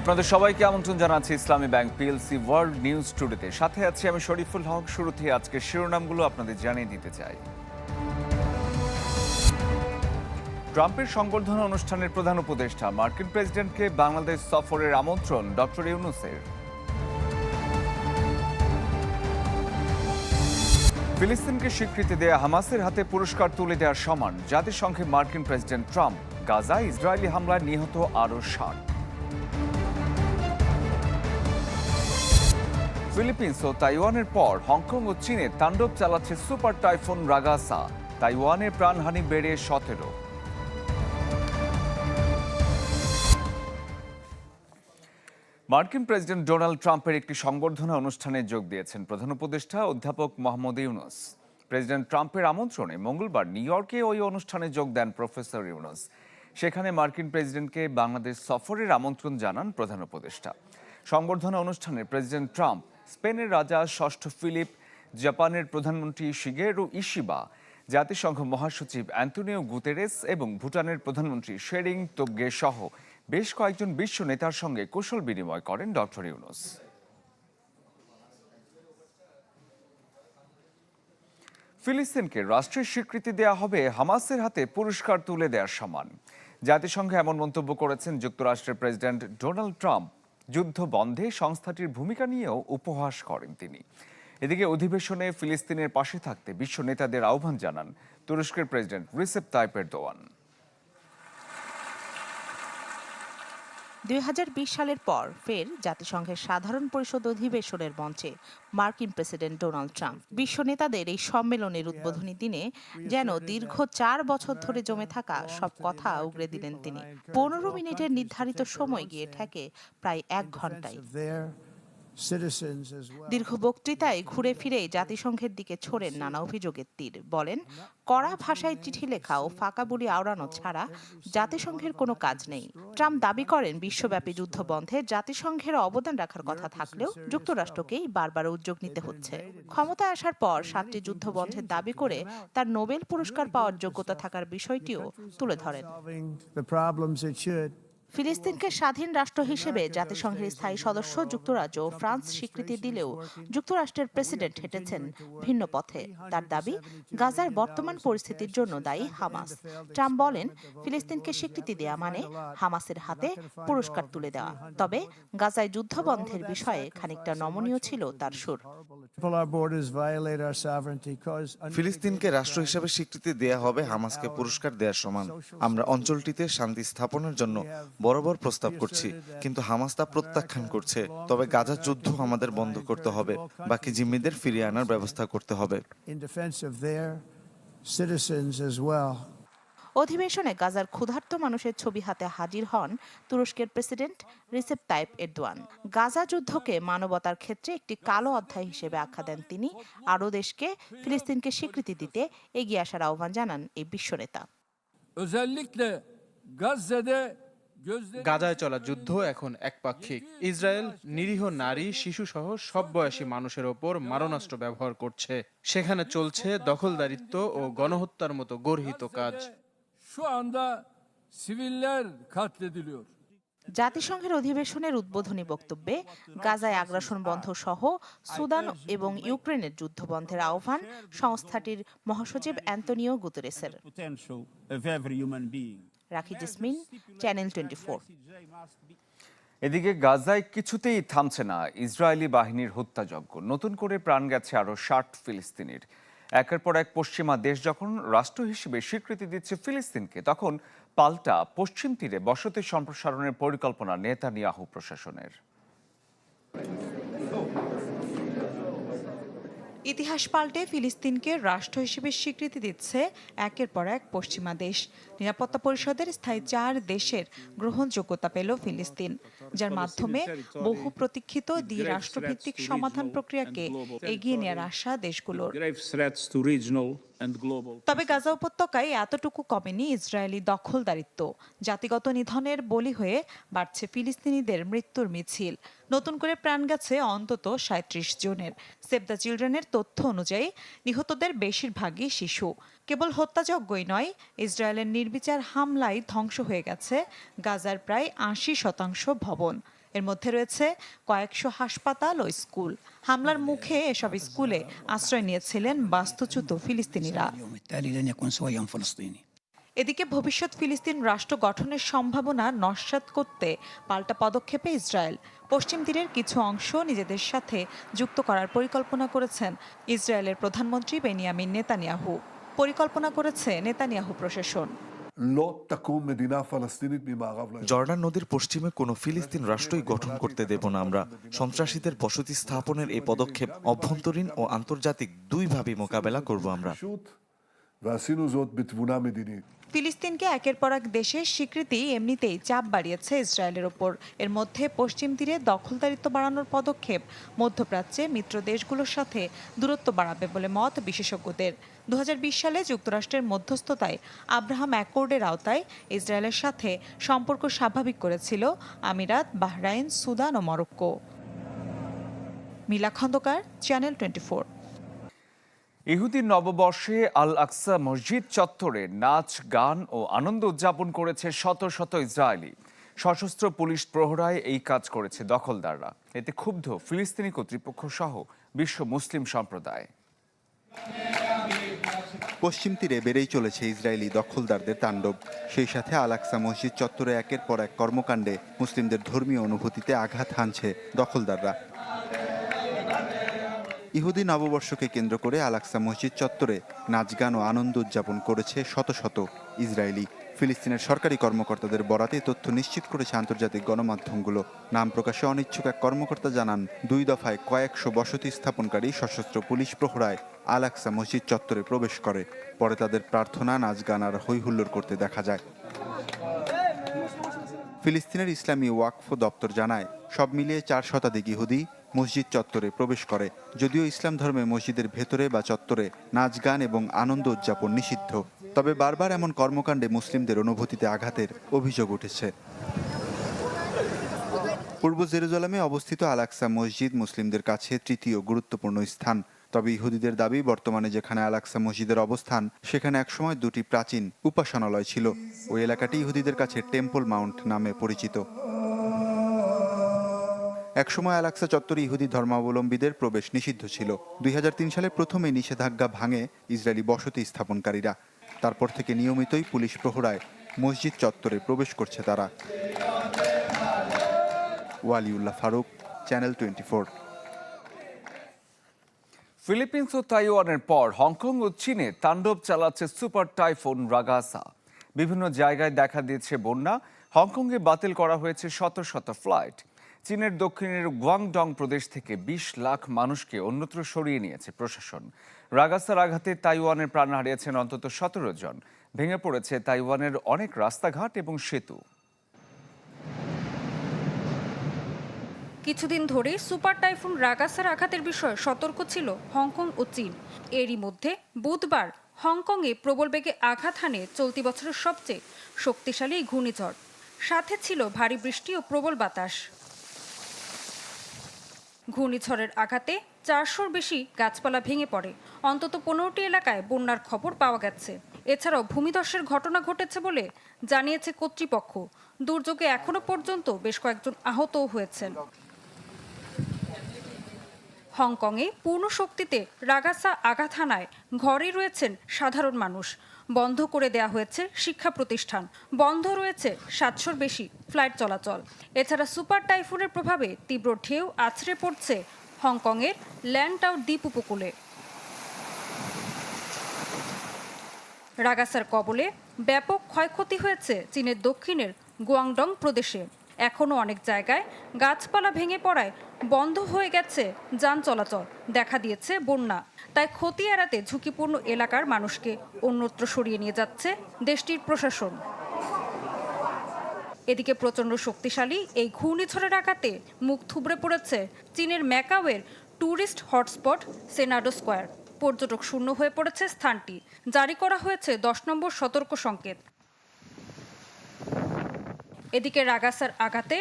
আপনাদের সবাইকে আমন্ত্রণ জানাচ্ছি Islami bank PLC world news টুডেতে। সাথে আছি আমি শরীফুল হক শুরুতে আজকে শিরোনামগুলো আপনাদের জানিয়ে দিতে চাই। ট্রাম্পের সংবর্ধনা অনুষ্ঠানের প্রধান উপদেষ্টা, মার্কিন প্রেসিডেন্টকে বাংলাদেশ সফরের আমন্ত্রণ ডক্টর ইউনুসের। ফিলিস্তিনকে স্বীকৃতি দেয়া হামাসের হাতে পুরস্কার তুলে দেওয়ার সমান, জাতিসংঘে মার্কিন প্রেসিডেন্ট ট্রাম্প গাজা ইসরায়েলি হামলায় নিহত আরও ষাট। ফিলিপিন্স ও তাইওয়ানের পর, হংকং ও চীনে তাণ্ডব চালাচ্ছে সুপার টাইফুন রাগাসা। তাইওয়ানের প্রাণহানি বেড়ে সতেরো। মার্কিন প্রেসিডেন্ট ডোনাল্ড ট্রাম্পের একটি সংবর্ধনা অনুষ্ঠানে যোগ দিয়েছেন প্রধান উপদেষ্টা অধ্যাপক মোহাম্মদ ইউনুস। প্রেসিডেন্ট ট্রাম্পের আমন্ত্রণে মঙ্গলবার নিউ ইয়র্কে ওই অনুষ্ঠানে যোগ দেন প্রফেসর ইউনুস। সেখানে মার্কিন প্রেসিডেন্টকে বাংলাদেশ সফরের আমন্ত্রণ জানান প্রধান উপদেষ্টা। সংবর্ধনা অনুষ্ঠানে প্রেসিডেন্ট ট্রাম্প স্পেনের রাজা ষষ্ঠ ফিলিপ, জাপানের প্রধানমন্ত্রী শিগেরু ইশিবা, জাতিসংঘ মহাসচিব অ্যান্টনিও গুতেরেস এবং ভুটানের প্রধানমন্ত্রী শেরিং তোবগে সহ বেশ কয়েকজন বিশ্ব নেতার সঙ্গে কুশল বিনিময় করেন ডক্টর ইউনুস। ফিলিস্তিনকে রাষ্ট্রের স্বীকৃতি দেয়া হবে হামাসের হাতে পুরস্কার তুলে দেওয়ার সমান। জাতিসংঘে এমন মন্তব্য করেছেন যুক্তরাষ্ট্রের প্রেসিডেন্ট ডোনাল্ড ট্রাম্প। যুদ্ধ বন্ধে সংস্থাটির ভূমিকা নিয়েও উপহাস করেন তিনি। এদিকে অধিবেশনে ফিলিস্তিনের পাশে থাকতে বিশ্ব নেতাদের আহ্বান জানান তুরস্কের প্রেসিডেন্ট রিসেপ তাইপের দোয়ান। দুই হাজার বিশ সালের পর ফের জাতিসংঘের সাধারণ পরিষদ অধিবেশনের মঞ্চে মার্কিন প্রেসিডেন্ট ডোনাল্ড ট্রাম্প। বিশ্ব নেতাদের এই সম্মেলনের উদ্বোধনী দিনে যেন দীর্ঘ চার বছর ধরে জমে থাকা সব কথা উগড়ে দিলেন তিনি। পনেরো মিনিটের নির্ধারিত সময় গিয়ে ঠেকে প্রায় এক ঘন্টায়। দীর্ঘ বক্তৃতায় ঘুরে ফিরে জাতিসংঘের দিকে ছোড়েন নানা অভিযোগের তীর। বলেন কড়া ভাষায় চিঠি লেখা ও ফাঁকা বলি আওড়ানো ছাড়া জাতিসংঘের কোনো কাজ নেই। ট্রাম্প দাবি করেন বিশ্বব্যাপী যুদ্ধ বন্ধে জাতিসংঘের অবদান রাখার কথা থাকলেও যুক্তরাষ্ট্রকেই বারবার উদ্যোগ নিতে হচ্ছে। ক্ষমতায় আসার পর সাতটি যুদ্ধ বন্ধের দাবি করে তার নোবেল পুরস্কার পাওয়ার যোগ্যতা থাকার বিষয়টিও তুলে ধরেন। ফিলিস্তিনকে স্বাধীন রাষ্ট্র হিসেবে জাতিসংঘের স্থায়ী সদস্য, যুক্তরাজ্য ও ফ্রান্স স্বীকৃতি দিলেও যুক্তরাষ্ট্রের প্রেসিডেন্ট হেঁটেছেন ভিন্ন পথে। তার দাবি, গাজার বর্তমান পরিস্থিতির জন্য দায়ী হামাস। ট্রাম্প বলেন, ফিলিস্তিনকে স্বীকৃতি দেয়া মানে হামাসের হাতে পুরস্কার তুলে দেওয়া। তবে গাজায় যুদ্ধ বন্ধের বিষয়ে খানিকটা নমনীয় ছিল তার সুর। ফিলিস্তিনকে রাষ্ট্র হিসেবে স্বীকৃতি দেয়া হবে হামাসকে পুরস্কার দেওয়ার সমান। আমরা অঞ্চলটিতে শান্তি স্থাপনের জন্য বরাবর প্রস্তাব করছি কিন্তু হামাস তা প্রত্যাখ্যান করছে। তবে গাজার যুদ্ধ আমাদের বন্ধ করতে হবে। বাকি জিম্মিদের ফিরিয়ে আনার ব্যবস্থা করতে হবে। অধিবেশনে গাজার ক্ষুধার্ত মানুষের ছবি হাতে হাজির হন তুরস্কের president Recep Tayyip Erdogan. Gaza যুদ্ধকে মানবতার ক্ষেত্রে একটি কালো অধ্যায় হিসেবে আখ্যা দেন তিনি। আরও দেশকে ফিলিস্তিনকে স্বীকৃতি দিতে এগিয়ে আসার আহ্বান জানান এই বিশ্বনেতা গাজায় চলা যুদ্ধ এখন একপাক্ষিক। ইসরায়েল নিরীহ নারী শিশু সহ সব বয়সী মানুষের ওপর মারণাস্ত্র ব্যবহার করছে। সেখানে চলছে দখলদারিত্ব ও গণহত্যার মতো গর্হিত কাজ. জাতিসংঘের অধিবেশনের উদ্বোধনী বক্তব্যে গাজায় আগ্রাসন বন্ধ সহ সুদান এবং ইউক্রেনের যুদ্ধ বন্ধের আহ্বান সংস্থাটির মহাসচিব অ্যান্তনিও গুতেরেসের। রাখি জেসমিন চ্যানেল টোয়েন্টি এদিকে গাজায় কিছুতেই থামছে না ইসরায়েলি বাহিনীর হত্যাযজ্ঞ নতুন করে প্রাণ গেছে আরও ষাট ফিলিস্তিনের। একের পর এক পশ্চিমা দেশ যখন রাষ্ট্র হিসেবে স্বীকৃতি দিচ্ছে ফিলিস্তিনকে, তখন পাল্টা পশ্চিম তীরে বসতি সম্প্রসারণের পরিকল্পনা নেতানিয়াহু প্রশাসনের। ইতিহাস পাল্টে ফিলিস্তিনকে রাষ্ট্র হিসেবে স্বীকৃতি দিচ্ছে একের পর এক পশ্চিমা দেশ। নিরাপত্তা পরিষদের স্থায়ী চার দেশের গ্রহণযোগ্যতা পেল ফিলিস্তিন যার মাধ্যমে বহু প্রতীক্ষিত দ্বি রাষ্ট্রভিত্তিক সমাধান প্রক্রিয়াকে এগিয়ে নেওয়ার আশা দেশগুলোর। তবে গাজা উপত্যকায় এতটুকু কমেনি ইসরায়েলি দখলদারিত্ব। জাতিগত নিধনের বলি হয়ে বাড়ছে ফিলিস্তিনিদের মৃত্যুর মিছিল। নতুন করে প্রাণ গেছে অন্তত সাঁত্রিশ জনের। সেভ দ্য চিলড্রেনের তথ্য অনুযায়ী, নিহতদের বেশিরভাগই শিশু। কেবল হত্যাযজ্ঞই নয়, ইসরায়েলের নির্বিচার হামলায় ধ্বংস হয়ে গেছে গাজার প্রায় আশি শতাংশ ভবন। এর মধ্যে রয়েছে কয়েকশো হাসপাতাল ও স্কুল। হামলার মুখে এসব স্কুলে আশ্রয় নিয়েছিলেন বাস্তুচ্যুত ফিলিস্তিনিরা। এদিকে ভবিষ্যৎ ফিলিস্তিন রাষ্ট্র গঠনের সম্ভাবনা নস্বাত করতে পাল্টা পদক্ষেপে ইসরায়েল। পশ্চিম তীরের কিছু অংশ নিজেদের সাথে যুক্ত করার পরিকল্পনা করেছেন ইসরায়েলের প্রধানমন্ত্রী বেনিয়ামিন নেতানিয়াহু। পরিকল্পনা করেছে নেতানিয়াহু প্রশাসন। জর্ডান নদীর পশ্চিমে কোনো ফিলিস্তিন রাষ্ট্রই গঠন করতে দেব না আমরা। সন্ত্রাসীদের বসতি স্থাপনের এই পদক্ষেপ অভ্যন্তরীণ ও আন্তর্জাতিক দুইভাবে মোকাবেলা করব আমরা। ফিলিস্তিনকে একের পর এক দেশের স্বীকৃতি এমনিতেই চাপ বাড়িয়েছে ইসরায়েলের ওপর। এর মধ্যে পশ্চিম তীরে দখলদারিত্ব বাড়ানোর পদক্ষেপ মধ্যপ্রাচ্যে মিত্র দেশগুলোর সাথে দূরত্ব বাড়াবে বলে মত বিশেষজ্ঞদের। দু হাজার বিশ সালে যুক্তরাষ্ট্রের মধ্যস্থতায় আব্রাহাম অ্যাকর্ডের আওতায় ইসরায়েলের সাথে সম্পর্ক স্বাভাবিক করেছিল আমিরাত, বাহরাইন, সুদান ও Morocco. Mila Khandakar, channel twenty ইহুদি নববর্ষে আল আকসা মসজিদ চত্বরে নাচ, গান ও আনন্দ উদযাপন করেছে শত শত ইসরায়েলি। সশস্ত্র পুলিশ প্রহরায় এই কাজ করেছে দখলদাররা। এতে ক্ষুব্ধ ফিলিস্তিনি কর্তৃপক্ষ সহ বিশ্ব মুসলিম সম্প্রদায়। পশ্চিম তীরে বেড়েই চলেছে ইসরায়েলি দখলদারদের তাণ্ডব। সেই সাথে আলাক্সা মসজিদ চত্বরে একের পর এক কর্মকাণ্ডে মুসলিমদের ধর্মীয় অনুভূতিতে আঘাত হানছে দখলদাররা। ইহুদি নববর্ষকে কেন্দ্র করে আলাক্সা মসজিদ চত্বরে নাচ গান ও আনন্দ উদযাপন করেছে শত শত ইসরায়েলি। ফিলিস্তিনের সরকারি কর্মকর্তাদের বরাতে তথ্য নিশ্চিত করেছে আন্তর্জাতিক গণমাধ্যমগুলো। নাম প্রকাশে অনিচ্ছুক এক কর্মকর্তা জানান, দুই দফায় কয়েকশো বসতি স্থাপনকারী সশস্ত্র পুলিশ প্রহরায় আলাক্সা মসজিদ চত্বরে প্রবেশ করে। পরে তাদের প্রার্থনা, নাচ গান আর হৈহুল্লোড় করতে দেখা যায়। ফিলিস্তিনের ইসলামী ওয়াকফ দপ্তর জানায়, সব মিলিয়ে চার শতাধিক ইহুদি মসজিদ চত্বরে প্রবেশ করে, যদিও ইসলাম ধর্মে মসজিদের ভেতরে বা চত্বরে নাচ, গান এবং আনন্দ উদযাপন নিষিদ্ধ। তবে বারবার এমন কর্মকাণ্ডে মুসলিমদের অনুভূতিতে আঘাতের অভিযোগ উঠেছে। পূর্ব জেরুজালেমে অবস্থিত আলাক্সা মসজিদ মুসলিমদের কাছে তৃতীয় গুরুত্বপূর্ণ স্থান। তবে ইহুদিদের দাবি, বর্তমানে যেখানে আলাক্সা মসজিদের অবস্থান, সেখানে একসময় দুটি প্রাচীন উপাসনালয় ছিল। ওই এলাকাটি ইহুদিদের কাছে টেম্পল মাউন্ট নামে পরিচিত। একসময় আলাক্সা চত্বরে ইহুদি ধর্মাবলম্বীদের প্রবেশ নিষিদ্ধ ছিল। দুই হাজার তিন সালে প্রথমে নিষেধাজ্ঞা ভাঙে ইসরায়েলি বসতি স্থাপনকারীরা। তারপর থেকে নিয়মিতই পুলিশ প্রহরায় মসজিদ চত্বরে প্রবেশ করছে তারা। Waliullah Faruk, channel twenty four. Philippines ও তাইওয়ানের পর হংকং ও চীনে তাণ্ডব চালাচ্ছে সুপার টাইফুন রাগাসা। বিভিন্ন জায়গায় দেখা দিয়েছে বন্যা। হংকংয়ে বাতিল করা হয়েছে শত শত ফ্লাইট। চীনের দক্ষিণের গুয়াংডং প্রদেশ থেকে বিশ লাখ মানুষকে অন্যত্র সরিয়ে নিয়েছে প্রশাসন। রাগাস্তার আঘাতে তাইওয়ানের প্রাণ হারিয়েছেন অন্তত সতেরো জন। ভেঙে পড়েছে তাইওয়ানের অনেক রাস্তাঘাট এবং সেতু। কিছুদিন ধরে সুপার টাইফুন রাগাসার আঘাতের বিষয়ে সতর্ক ছিল হংকং ও চীন। এরই মধ্যে বুধবার হংকংয়ে প্রবল বেগে আঘাত হানে চলতি বছরের সবচেয়ে শক্তিশালী ঘূর্ণিঝড়। সাথে ছিল ভারী বৃষ্টি ও প্রবল বাতাস। ঘূর্ণিঝড়ের আঘাতে চারশোর বেশি গাছপালা ভেঙে পড়ে। অন্তত পনেরোটি এলাকায় বন্যার খবর পাওয়া গেছে। এছাড়াও ভূমিধসের ঘটনা ঘটেছে বলে জানিয়েছে কর্তৃপক্ষ। দুর্যোগে এখনও পর্যন্ত বেশ কয়েকজন আহতও হয়েছেন। হংকংয়ে পূর্ণ শক্তিতে রাগাসা আঘাত হানায় ঘরে রয়েছেন সাধারণ মানুষ। বন্ধ করে দেয়া হয়েছে শিক্ষা প্রতিষ্ঠান। বন্ধ রয়েছে সাতশোর বেশি ফ্লাইট চলাচল। এছাড়া সুপার টাইফুনের প্রভাবে তীব্র ঢেউ আছড়ে পড়ছে হংকংয়ের ল্যান্ডটাউর দ্বীপ উপকূলে। রাগাসার কবলে ব্যাপক ক্ষয়ক্ষতি হয়েছে চীনের দক্ষিণের গুয়াংডং প্রদেশে। এখনও অনেক জায়গায় গাছপালা ভেঙে পড়ায় বন্ধ হয়ে গেছে যান চলাচল, দেখা দিয়েছে বন্যা। তাই ক্ষতি এড়াতে ঝুঁকিপূর্ণ এলাকার মানুষকে অন্যত্র সরিয়ে নিয়ে যাচ্ছে দেশটির প্রশাসন। এদিকে প্রচণ্ড শক্তিশালী এই ঘূর্ণিঝড়ের আঘাতে মুখ থুবড়ে পড়েছে চীনের ম্যাকাওয়ের ট্যুরিস্ট হটস্পট সেনাডো স্কোয়ার। পর্যটক শূন্য হয়ে পড়েছে স্থানটি। জারি করা হয়েছে দশ নম্বর সতর্ক সংকেত। এদিকে রাগাসার আঘাতে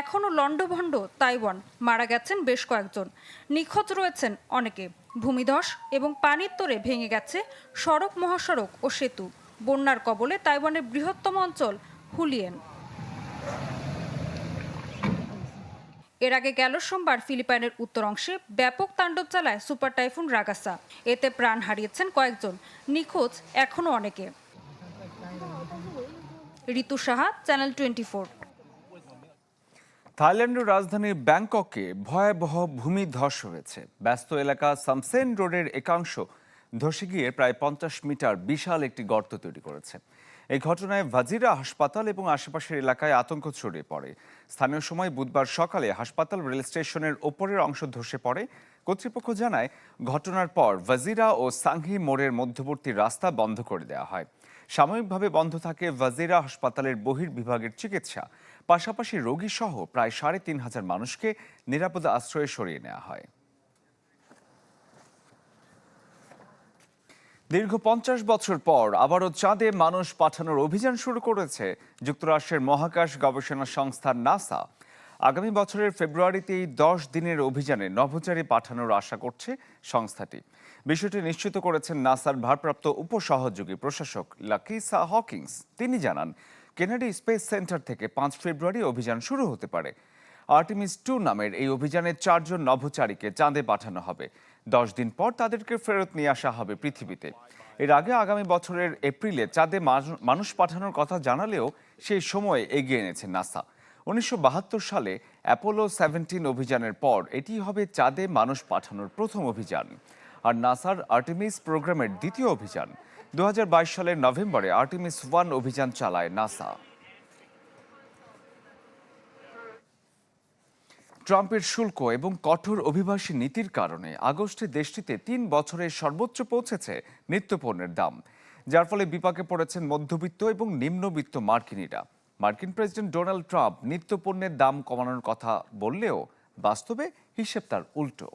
এখনও লণ্ডভণ্ড তাইওয়ান। মারা গেছেন বেশ কয়েকজন। নিখোঁজ রয়েছেন অনেকে। ভূমিধস এবং পানির তোরে ভেঙে গেছে সড়ক মহাসড়ক ও সেতু। বন্যার কবলে তাইওয়ানের বৃহত্তম অঞ্চল হুলিয়েন। এর আগে গেল সোমবার ফিলিপাইনের উত্তর অংশে ব্যাপক তাণ্ডব চালায় সুপার টাইফুন রাগাসা। এতে প্রাণ হারিয়েছেন কয়েকজন। নিখোঁজ এখনও অনেকে। ঋতু সাহা চ্যানেল টোয়েন্টি থাইল্যান্ডের রাজধানী ব্যাংককে ভয়াবহ ভূমি ধস হয়েছে। ব্যস্ত এলাকা সামসেন রোডের একাংশ ধসে গিয়ে প্রায় পঞ্চাশ মিটার বিশাল একটি গর্ত তৈরি করেছে। এই ঘটনায় ভাজিরা হাসপাতাল এবং আশেপাশের এলাকায় আতঙ্ক ছড়িয়ে পড়ে। স্থানীয় সময় বুধবার সকালে হাসপাতাল রেল স্টেশনের ওপরের অংশ ধসে পড়ে। কর্তৃপক্ষ জানায়, ঘটনার পর ভাজিরা ও সাংহি মোড়ের মধ্যবর্তী রাস্তা বন্ধ করে দেওয়া হয়। সাময়িকভাবে বন্ধ থাকে ভাজিরা হাসপাতালের বহির্বিভাগের চিকিৎসা। পাশাপাশি রোগী সহ প্রায় সাড়ে তিন হাজার মানুষকে নিরাপদ আশ্রয়ে সরিয়ে নেওয়া হয়। দীর্ঘ পঞ্চাশ বছর পর আবারও চাঁদে মানুষ পাঠানোর অভিযান শুরু করেছে যুক্তরাষ্ট্রের মহাকাশ গবেষণা সংস্থা নাসা। আগামী বছরের ফেব্রুয়ারিতেই দশ দিনের অভিযানে নভোচারী পাঠানোর আশা করছে সংস্থাটি। বিষয়টি নিশ্চিত করেছেন নাসার ভারপ্রাপ্ত উপসহযোগী প্রশাসক লাকিসা হকিংস। তিনি জানান, কেনেডি স্পেস সেন্টার থেকে পাঁচ ফেব্রুয়ারি অভিযান শুরু হতে পারে। আর্টিমিস টু নামের এই অভিযানে চারজন নভোচারীকে চাঁদে পাঠানো হবে। দশ দিন পর তাদেরকে ফেরত নিয়ে আসা হবে পৃথিবীতে। এর আগে আগামী বছরের এপ্রিলে চাঁদে মানুষ পাঠানোর কথা জানালেও সেই সময় এগিয়ে এনেছে নাসা। উনিশশো বাহাত্তর সালে অ্যাপোলো সেভেন্টিন অভিযানের পর এটি হবে চাঁদে মানুষ পাঠানোর প্রথম অভিযান। আর নাসার আর্টিমিস প্রোগ্রামের দ্বিতীয় অভিযান। দু হাজার বাইশ সালের নভেম্বরে আর্টিমিস ওয়ান অভিযান চালায় নাসা। ট্রাম্পের শুল্ক এবং কঠোর অভিবাসী নীতির কারণে আগস্টে দেশটিতে তিন বছরের সর্বোচ্চ পৌঁছেছে নিত্যপণ্যের দাম, যার ফলে বিপাকে পড়েছেন মধ্যবিত্ত এবং নিম্নবিত্ত মার্কিনীরা। মার্কিন প্রেসিডেন্ট ডোনাল্ড ট্রাম্প নিত্যপণ্যের দাম কমানোর কথা বললেও বাস্তবে হিসেব তার উল্টো।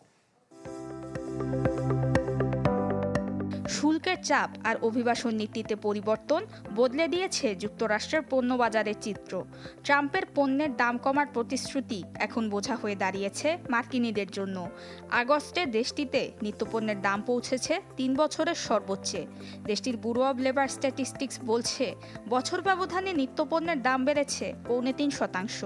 শুল্কের চাপ আর অভিবাসন নীতিতে পরিবর্তন বদলে দিয়েছে যুক্তরাষ্ট্রের পণ্য বাজারের চিত্র। ট্রাম্পের পণ্যের দাম কমার প্রতিশ্রুতি এখন বোঝা হয়ে দাঁড়িয়েছে মার্কিনীদের জন্য। আগস্টে দেশটিতে নিত্যপণ্যের দাম পৌঁছেছে তিন বছরের সর্বোচ্চে। দেশটির ব্যুরো অব লেবার স্ট্যাটিস্টিক্স বলছে বছর ব্যবধানে নিত্যপণ্যের দাম বেড়েছে পৌনে তিন শতাংশ।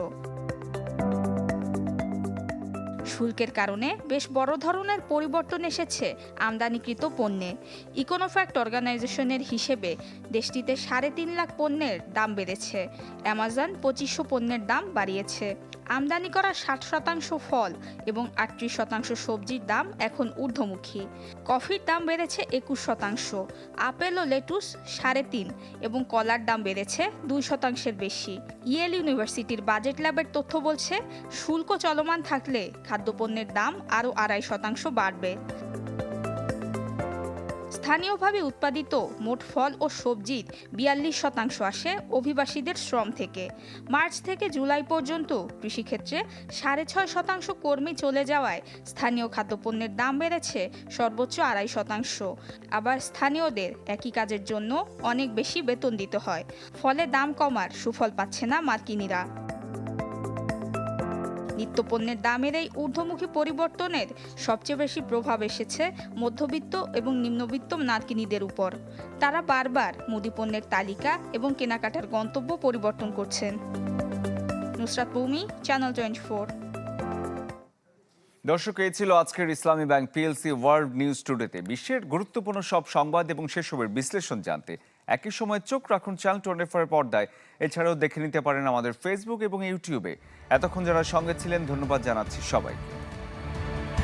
শুল্কের কারণে বেশ বড় ধরনের পরিবর্তন এসেছে আমদানিকৃত পণ্যে। ইকোনোফ্যাক্ট অর্গানাইজেশনের হিসেবে দেশটিতে সাড়ে তিন লাখ পণ্যের দাম বেড়েছে। অ্যামাজন পঁচিশশো পণ্যের দাম বাড়িয়েছে। আমদানি করা ষাট শতাংশ ফল এবং আটত্রিশ শতাংশ সবজির দাম এখন ঊর্ধ্বমুখী। কফির দাম বেড়েছে একুশ শতাংশ, আপেল ও লেটুস সাড়ে তিন এবং কলার দাম বেড়েছে দুই শতাংশের বেশি। ইয়েল ইউনিভার্সিটির বাজেট ল্যাবের তথ্য বলছে, শুল্ক চলমান থাকলে খাদ্যপণ্যের দাম আরও আড়াই শতাংশ বাড়বে। স্থানীয়ভাবে উৎপাদিত মোট ফল ও সবজির বিয়াল্লিশ শতাংশ আসে অভিবাসীদের শ্রম থেকে। মার্চ থেকে জুলাই পর্যন্ত কৃষিক্ষেত্রে সাড়ে ছয় শতাংশ কর্মী চলে যাওয়ায় স্থানীয় খাদ্যপণ্যের দাম বেড়েছে সর্বোচ্চ আড়াই শতাংশ। আবার স্থানীয়দের একই কাজের জন্য অনেক বেশি বেতন দিতে হয়। ফলে দাম কমার সুফল পাচ্ছে না মার্কিনীরা। নিত্যপণ্যের দামের এই ঊর্ধ্বমুখী পরিবর্তনের সবচেয়ে বেশি প্রভাব এসেছে মধ্যবিত্ত এবং নিম্নবিত্ত নারকিনীদের উপর। তারা বারবার মুদি পণ্যের তালিকা এবং কেনাকাটার গন্তব্য পরিবর্তন করছেন। Nusrat Moumi channel twenty four দর্শক, এই ছিল আজকের Islami bank PLC world news টুডেতে বিশ্বের গুরুত্বপূর্ণ সব সংবাদ এবং সেসবের বিশ্লেষণ জানতে একই সময় চোখ রাখুন চ্যানেল টোয়েন্টি ফোরের পর্দায়। এছাড়াও দেখে নিতে পারেন আমাদের ফেসবুক এবং ইউটিউবে। এতক্ষণ যারা সঙ্গে ছিলেন, ধন্যবাদ জানাচ্ছি সবাইকে।